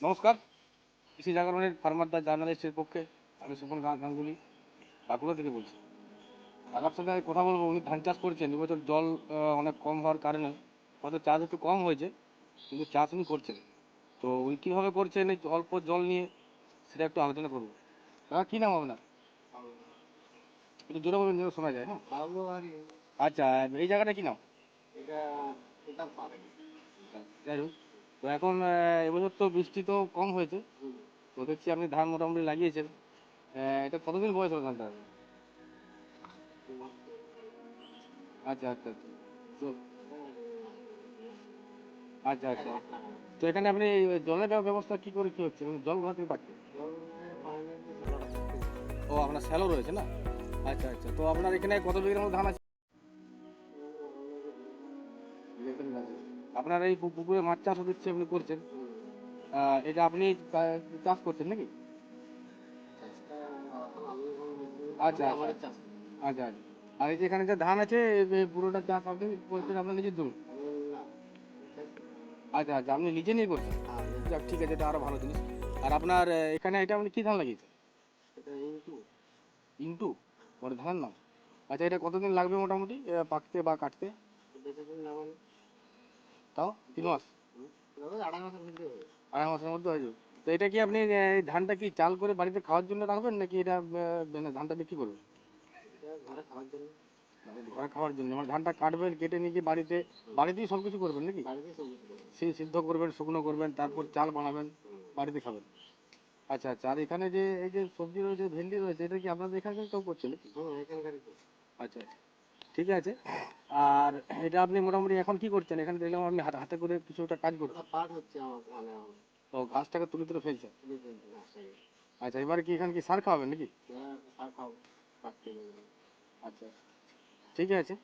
নমস্কার কৃষি জাগরণের ফার্মার দা জার্নালিস্টের পক্ষে আমি সুপন গাঙ্গুলি বাঁকুড়া থেকে বলছি। আপনার সাথে আমি কথা বলব উনি ধান চাষ করছেন এবছর জল অনেক কম হওয়ার কারণে হয়তো চাষ একটু কম হয়েছে কিন্তু চাষ উনি করছেন। তো উনি কীভাবে করছেন এই অল্প জল নিয়ে সেটা একটু আলোচনা করব। দাদা কী নাম আপনার? একটু জোরে বলবেন যেন শোনা যায় হ্যাঁ আচ্ছা এই জায়গাটা কী নাম? যাই হোক। তো এখন এবছর তো বৃষ্টি তো কম হয়েছে। তো দেখছি আপনি ধান মোটামুটি লাগিয়েছেন। এটা কতদিন বয়স হবে ধানটা আচ্ছা আচ্ছা আচ্ছা। তো আচ্ছা আচ্ছা। তো এখানে আপনি জলের ব্যব- ব্যবস্থা কি করে কি হচ্ছে? মানে জল কোথা থেকে পাচ্ছেন ও, আপনার স্যালো রয়েছে না? আচ্ছা আচ্ছা। তো আপনার এখানে কত বিঘের মতো ধান আছে? আপনার এই পুকুরে মাছ চাষ হচ্ছে আপনি করছেন। এটা আপনি চাষ করছেন নাকি? আচ্ছা আচ্ছা। আচ্ছা আচ্ছা। আর এই যে এখানে যে ধান আছে পুরোটা চাষ আপনি করছেন আপনার নিজের জন্য আচ্ছা আচ্ছা আপনি নিজে নিয়ে করছেন? যাক ঠিক আছে এটা আরও ভালো জিনিস। আর আপনার এখানে এটা আপনি কি ধান লাগিয়েছেন? ইন্টু। মানে ধানের নাম? আচ্ছা এটা কতদিন লাগবে মোটামুটি পাকতে বা কাটতে? তাও তিন মাস। আড়াই মাসের মধ্যে হয়ে যাবে। তো এটা কি আপনি ধানটা কি চাল করে বাড়িতে খাওয়ার জন্য রাখবেন নাকি এটা মানে ধানটা বিক্রি করবেন? ঘরে খাওয়ার জন্য। মানে ধানটা কাটবেন কেটে নিয়ে বাড়িতে বাড়িতেই সব কিছু করবেন। নাকি সিদ্ধ করবেন শুকনো করবেন তারপর চাল বানাবেন বাড়িতে খাবেন। আচ্ছা আচ্ছা আর এখানে যে এই যে সবজি রয়েছে ভেন্ডি রয়েছে এটা কি আপনাদের এখানে কেউ করছে নাকি? আচ্ছা আচ্ছা। ঠিক আছে? আর এটা আপনি মোটামুটি এখন কি করছেন? এখানে দেখলাম আপনি হাতে হাতে করে কিছু একটা কাজ করছেন। পাট হচ্ছে আমার মানে ও গাছটাকে তুলে তুলে ফেলছেন? আচ্ছা এবার কি এখানে কি সার খাওয়াবেন নাকি? হ্যাঁ, সার খাও, পাট থেকে। আচ্ছা ঠিক আছে।